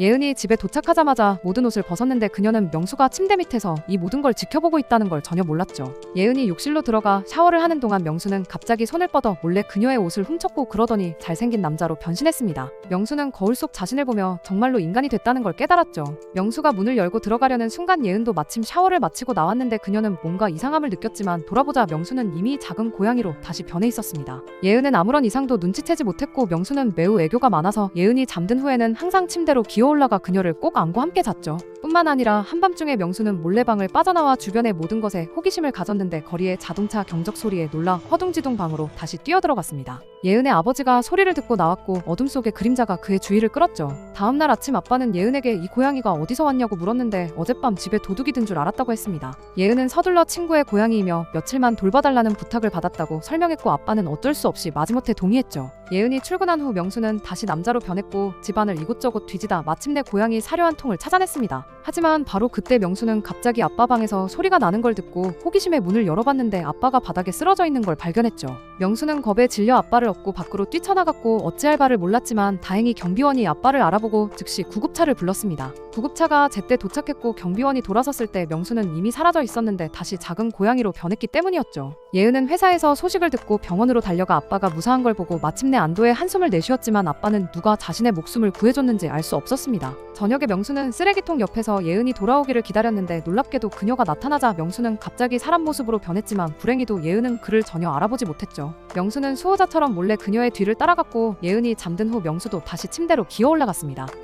예은이 집에 도착하자마자 모든 옷을 벗었는데 그녀는 명수가 침대 밑에서 이 모든 걸 지켜보고 있다는 걸 전혀 몰랐죠. 예은이 욕실로 들어가 샤워를 하는 동안 명수는 갑자기 손을 뻗어 몰래 그녀의 옷을 훔쳤고 그러더니 잘생긴 남자로 변신했습니다. 명수는 거울 속 자신을 보며 정말로 인간이 됐다는 걸 깨달았죠. 명수가 문을 열고 들어가려는 순간 예은도 마침 샤워를 마치고 나왔는데 그녀는 뭔가 이상함을 느꼈지만 돌아보자 명수는 이미 작은 고양이로 다시 변해 있었습니다. 예은은 아무런 이상도 눈치채지 못했고 명수는 매우 애교가 많아서 예은이 잠든 후에는 항상 침대로 기어 올라가 그녀를 꼭 안고 함께 잤죠. 뿐만 아니라 한밤중에 명수는 몰래방을 빠져나와 주변의 모든 것에 호기심을 가졌는데 거리의 자동차 경적 소리에 놀라 허둥지둥 방으로 다시 뛰어들어갔습니다. 예은의 아버지가 소리를 듣고 나왔고 어둠 속의 그림자가 그의 주의를 끌었죠. 다음날 아침 아빠는 예은에게 이 고양이가 어디서 왔냐고 물었는데 어젯밤 집에 도둑이 든 줄 알았다고 했습니다. 예은은 서둘러 친구의 고양이이며 며칠만 돌봐달라는 부탁을 받았다고 설명했고 아빠는 어쩔 수 없이 마지못해 동의했죠. 예은이 출근한 후 명수는 다시 남자로 변했고 집안을 이곳저곳 뒤지다 마침내 고양이 사료 한 통을 찾아냈습니다. 하지만 바로 그때 명수는 갑자기 아빠 방에서 소리가 나는 걸 듣고 호기심에 문을 열어봤는데 아빠가 바닥에 쓰러져 있는 걸 발견했죠. 명수는 겁에 질려 아빠를 업고 밖으로 뛰쳐나갔고 어찌할 바를 몰랐지만 다행히 경비원이 아빠를 알아보고 즉시 구급차를 불렀습니다. 구급차가 제때 도착했고 경비원이 돌아섰을 때 명수는 이미 사라져 있었는데 다시 작은 고양이로 변했기 때문이었죠. 예은은 회사에서 소식을 듣고 병원으로 달려가 아빠가 무사한 걸 보고 마침내 안도의 한숨을 내쉬었지만 아빠는 누가 자신의 목숨을 구해줬는지 알 수 없었습니다. 저녁에 명수는 쓰레기통 옆에서 예은이 돌아오기를 기다렸는데 놀랍게도 그녀가 나타나자 명수는 갑자기 사람 모습으로 변했지만 불행히도 예은은 그를 전혀 알아보지 못했 죠. 명수는 수호자처럼 몰래 그녀의 뒤를 따라갔고 예은이 잠든 후 명수도 다시 침대로 기어 올라갔습니다.